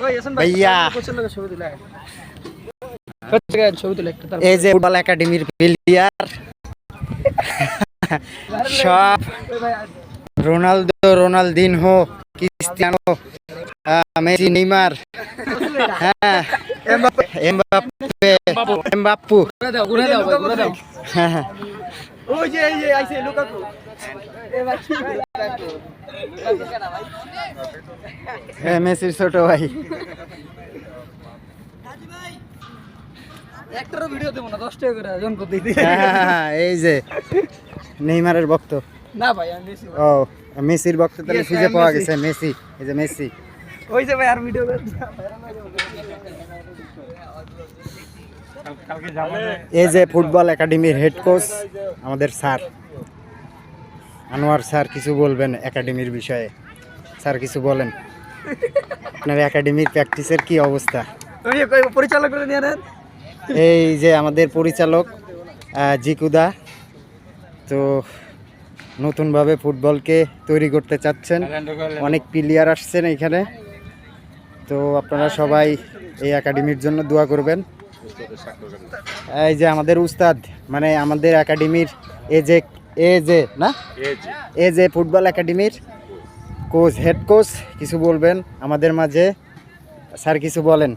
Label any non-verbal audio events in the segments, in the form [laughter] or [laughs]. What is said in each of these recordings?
ভাইয়া। এই যে ফুটবল একাডেমির প্লেয়ার সব Ronaldo Ronaldinho Cristiano Messi Neymar হ্যাঁ এমবাপ্পে হ্যাঁ হ্যাঁ। ওই যে এই যে আইছে লুকাকু। এ মেসির ছোট ভাই। একটারও ভিডিও দেবো না দশ টাকা করে জন করতে হ্যাঁ, হ্যাঁ, হ্যাঁ, এই যে নেইমারের ভক্ত। না ভাই ও মেসির ভক্ত তাহলে খুঁজে পাওয়া গেছে মেসি এই যে মেসি। ওই যে ভাই আর ভিডিও এই যে ফুটবল একাডেমির হেড কোচ আমাদের স্যার। আনোয়ার স্যার কিছু বলবেন একাডেমির বিষয়ে? স্যার কিছু বলেন। আপনার একাডেমির প্র্যাকটিসের কি অবস্থা? পরিচালক এই যে আমাদের পরিচালক জিকুদা তো নতুনভাবে ফুটবলকে তৈরি করতে চাচ্ছেন। অনেক প্লেয়ার আসছেন এখানে। তো আপনারা সবাই এই একাডেমির জন্য দোয়া করবেন। এই যে আমাদের উস্তাদ মানে আমাদের একাডেমির এ যে এ যে না? এ যে ফুটবল একাডেমির কোচ হেড কোচ কিছু বলবেন আমাদের মাঝে? স্যার কিছু বলেন।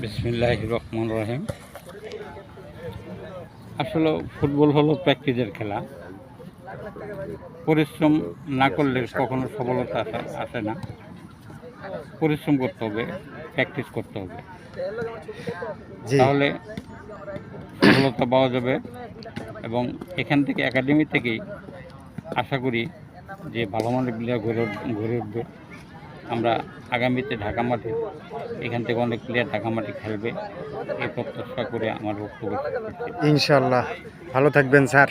বিসমিল্লাহ রহমান রহিম। আসলে ফুটবল হলো প্র্যাকটিসের খেলা। পরিশ্রম না করলে কখনো সফলতা আসে না। পরিশ্রম করতে হবে প্র্যাকটিস করতে হবে। জি। তাহলে সফলতা পাওয়া যাবে এবং এখান থেকে একাডেমি থেকেই আশা করি যে ভালো মানের প্লেয়ার উঠ- গড়ে উঠবে। আমরা আগামীতে ঢাকা মাঠে, এখান থেকে অনেক প্লেয়ার ঢাকা মাঠে খেলবে। এই প্রত্যাশা করে আমার বক্তব্য ইনশাল্লাহ ভালো থাকবেন, স্যার।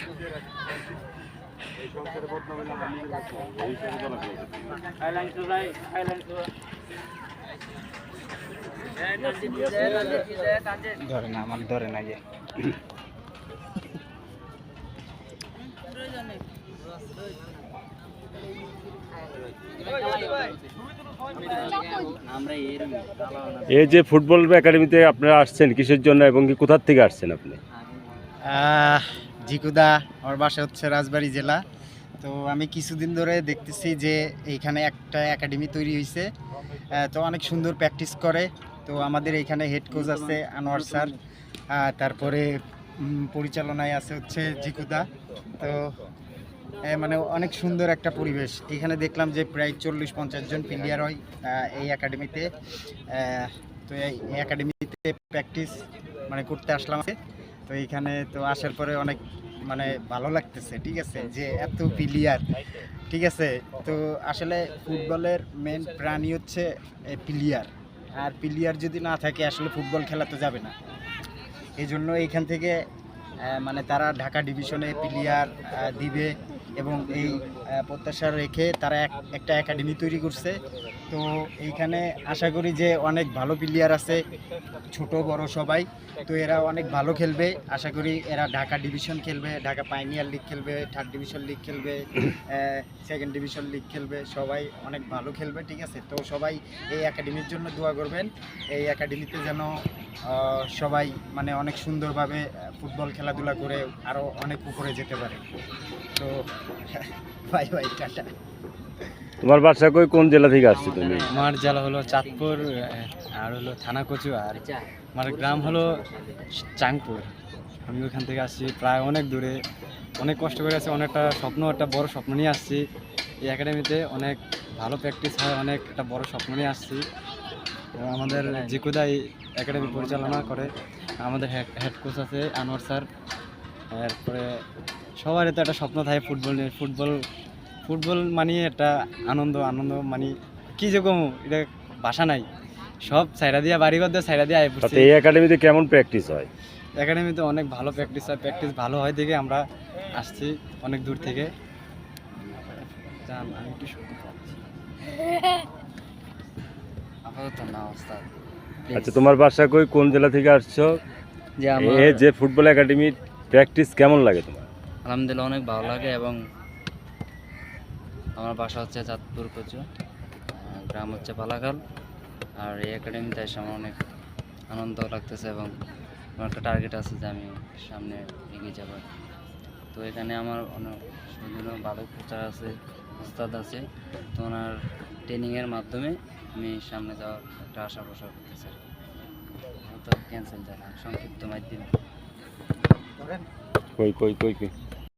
ধরে না আমার ধরে না যে। এই যে ফুটবল একাডেমিতে আপনারা আসছেন কিসের জন্য এবং কি কোথার থেকে আসছেন আপনি? আহ, জিকুদা আমার বাসা হচ্ছে রাজবাড়ী জেলা। তো আমি কিছুদিন ধরে দেখতেছি যে এইখানে একটা একাডেমি তৈরি হয়েছে তো অনেক সুন্দর প্র্যাকটিস করে। তো আমাদের এখানে হেড কোচ আছে আনোয়ার স্যার। তারপরে পরিচালনায় আছে হচ্ছে জিকুদা তো মানে অনেক সুন্দর একটা পরিবেশ। এখানে দেখলাম যে প্রায় চল্লিশ পঞ্চাশ জন প্লেয়ার হয় এই একাডেমিতে তো। এই একাডেমিতে প্র্যাকটিস মানে করতে আসলাম। তো এইখানে তো আসার পরে অনেক মানে ভালো লাগতেছে ঠিক আছে? যে এত প্লেয়ার ঠিক আছে? তো আসলে ফুটবলের মেন প্রাণী হচ্ছে প্লেয়ার আর প্লেয়ার যদি না থাকে আসলে ফুটবল খেলা তো যাবে না। এই জন্য এইখান থেকে মানে তারা ঢাকা ডিভিশনে প্লেয়ার দিবে এবং এই প্রত্যাশা রেখে তারা এক- একটা একাডেমি তৈরি করছে। তো এইখানে আশা করি যে অনেক ভালো প্লেয়ার আছে, ছোট, বড় সবাই। তো এরা অনেক ভালো খেলবে। আশা করি এরা ঢাকা ডিভিশন খেলবে, ঢাকা পাইনিয়ার লিগ খেলবে থার্ড ডিভিশন লিগ খেলবে সেকেন্ড ডিভিশন লিগ খেলবে। সবাই অনেক ভালো খেলবে, ঠিক আছে? তো সবাই এই একাডেমির জন্য দোয়া করবেন। এই একাডেমিতে যেন সবাই মানে অনেক সুন্দরভাবে ফুটবল খেলাধুলা করে আরও অনেক উপরে যেতে পারে। তো [laughs] বাই বাই টাটা। তোমার বাসা কই? কোন জেলা থেকে আসছো তুমি? আমার জেলা হলো চাঁদপুর আর হলো থানা কচু আর আমার গ্রাম হলো চাংপুর। আমি ওখান থেকে আসছি প্রায় অনেক দূরে। অনেক কষ্ট করে আসছি অনেকটা স্বপ্ন একটা বড় স্বপ্ন নিয়ে আসছি। এই একাডেমিতে অনেক ভালো প্র্যাকটিস হয় অনেক একটা বড় স্বপ্ন নিয়ে আসছি। তো আমাদের জিকুদা এই একাডেমি পরিচালনা করে। আমাদের হেড কোচ আছে আনোয়ার স্যার। এরপরে সবারই তো একটা স্বপ্ন থাকে ফুটবল নিয়ে। ফুটবল ফুটবল মানে একটা আনন্দ আনন্দ মানে কি যে কমু এটা ভাষা নাই। সব সাইডা দিয়া বাড়িঘর দিয়ে সাইরা দিয়ে আয় পড়ছি। এই একাডেমিতে কেমন প্র্যাকটিস হয়? একাডেমিতে অনেক ভালো প্র্যাকটিস হয়। প্র্যাকটিস ভালো হয় দেখে আমরা আসছি অনেক দূর থেকে। জান আমি একটু শুনতে পাচ্ছি। [laughs] আপাতত না ওস্তাদ। আচ্ছা তোমার বাসা কই? কোন জেলা থেকে আসছো? যে এ যে ফুটবল একাডেমির প্র্যাকটিস কেমন লাগে তোমার? আলহামদুলিল্লাহ অনেক ভালো লাগে এবং আমার বাসা হচ্ছে চাঁদপুর কচু গ্রাম হচ্ছে পালাকাল আর এই একাডেমিতে এসে আমার অনেক আনন্দ লাগতেছে এবং আমার একটা টার্গেট আছে যে আমি সামনে এগিয়ে যাব। তো এখানে আমার অনেক সুন্দর ভালো কোচার আছে উস্তাদ আছে তো ওনার ট্রেনিংয়ের মাধ্যমে আমি সামনে যাওয়ার একটা আশা প্রসার করতে চাই তো ক্যান্সেল যায় না সংক্ষিপ্ত মাধ্যমে। কই কই কই কই?